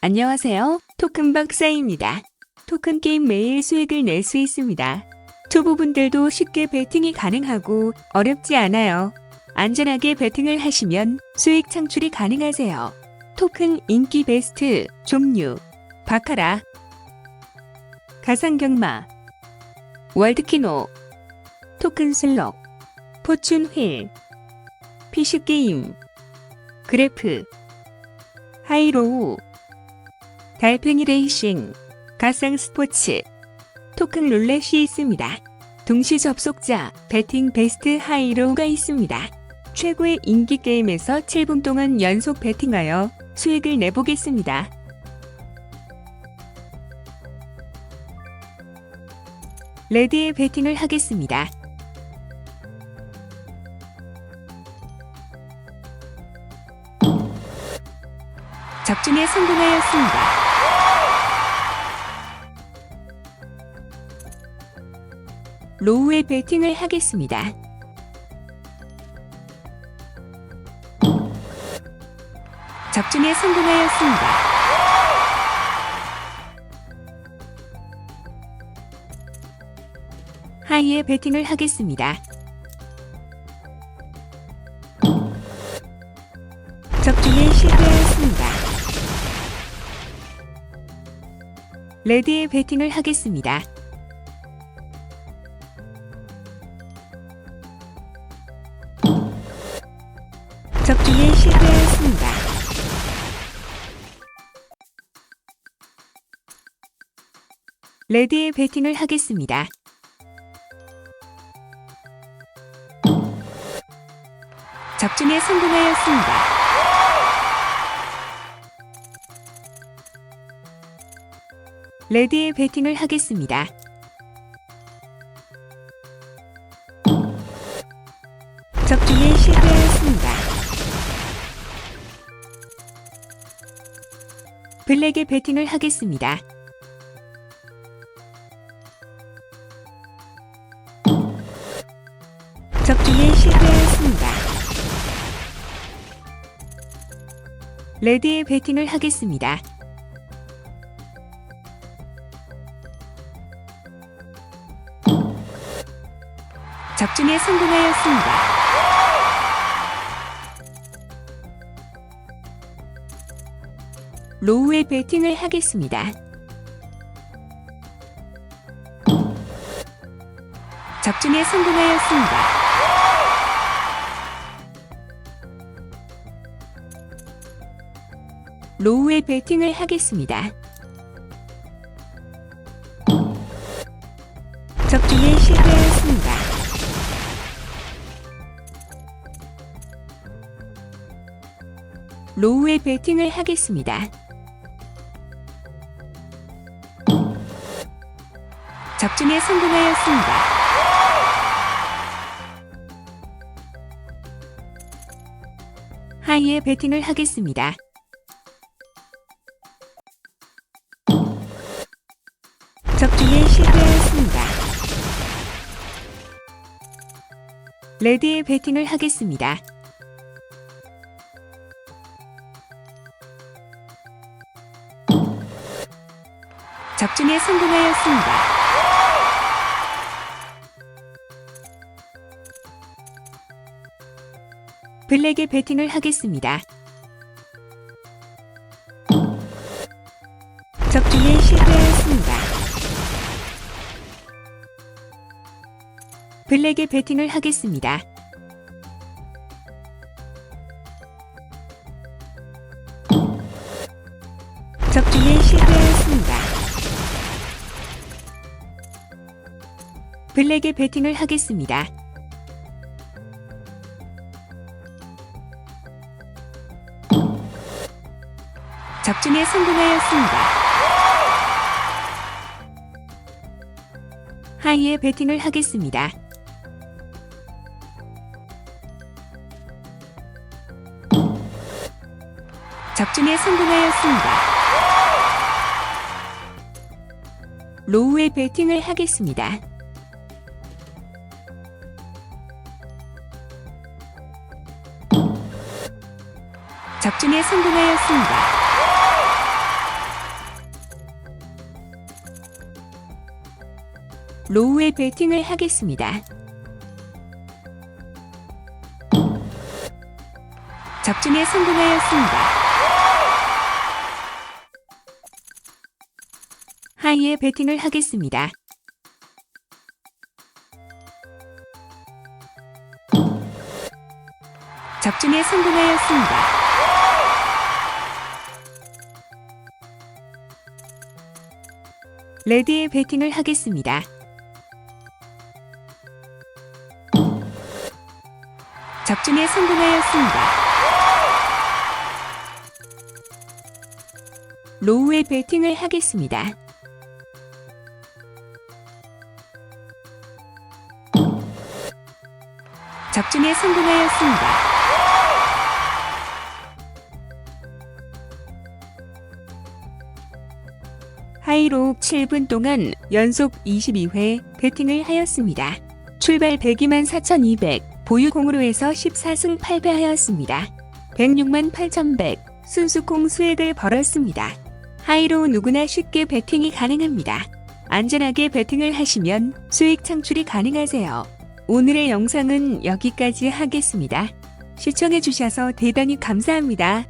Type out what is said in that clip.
안녕하세요. 토큰 박사입니다. 토큰 게임 매일 수익을 낼 수 있습니다. 초보분들도 쉽게 베팅이 가능하고 어렵지 않아요. 안전하게 베팅을 하시면 수익 창출이 가능하세요. 토큰 인기 베스트 종류 바카라 가상경마 월드키노 토큰 슬럭 포춘 휠 피쉬게임 그래프 하이로우 달팽이 레이싱, 가상 스포츠, 토큰 룰렛이 있습니다. 동시 접속자, 배팅 베스트 하이로우가 있습니다. 최고의 인기 게임에서 7분 동안 연속 배팅하여 수익을 내보겠습니다. 레디에 배팅을 하겠습니다. 적중에 성공하였습니다. 로우에 배팅을 하겠습니다. 적중에 성공하였습니다. 하이에 배팅을 하겠습니다. 적중에 실패하였습니다. 레디에 배팅을 하겠습니다. 적중에 실패하였습니다. 레디에 배팅을 하겠습니다. 적중에 성공하였습니다. 레디에 배팅을 하겠습니다. 적중에 실패 블랙에 배팅을 하겠습니다. 적중에 실패하였습니다. 레디에 배팅을 하겠습니다. 적중에 성공하였습니다. 로우에 배팅을 하겠습니다. 적중에 성공하였습니다. 로우에 배팅을 하겠습니다. 적중에 실패하였습니다. 로우에 배팅을 하겠습니다. 적중에 성공하였습니다. 하이에 배팅을 하겠습니다. 적중에 실패하였습니다. 레디에 배팅을 하겠습니다. 적중에 성공하였습니다. 블랙에 배팅을 하겠습니다. 적중에 실패하였습니다. 블랙에 배팅을 하겠습니다. 적중에 실패하였습니다. 블랙에 배팅을 하겠습니다. 적중에 성공하였습니다. 하이에 배팅을 하겠습니다. 적중에 성공하였습니다. 로우에 배팅을 하겠습니다. 적중에 성공하였습니다. 로우에 베팅을 하겠습니다. 적중에 성공하였습니다. 하이에 베팅을 하겠습니다. 적중에 성공하였습니다. 레드에 베팅을 하겠습니다. 적중에 성공하였습니다. 로우에 베팅을 하겠습니다. 적중에 성공하였습니다. 하이로 7분 동안 연속 22회 배팅을 하였습니다. 출발 102만 4,200, 보유공으로 해서 14승 8패 하였습니다. 106만 8,100, 순수콩 수액을 벌었습니다. 하이로 누구나 쉽게 배팅이 가능합니다. 안전하게 배팅을 하시면 수익 창출이 가능하세요. 오늘의 영상은 여기까지 하겠습니다. 시청해주셔서 대단히 감사합니다.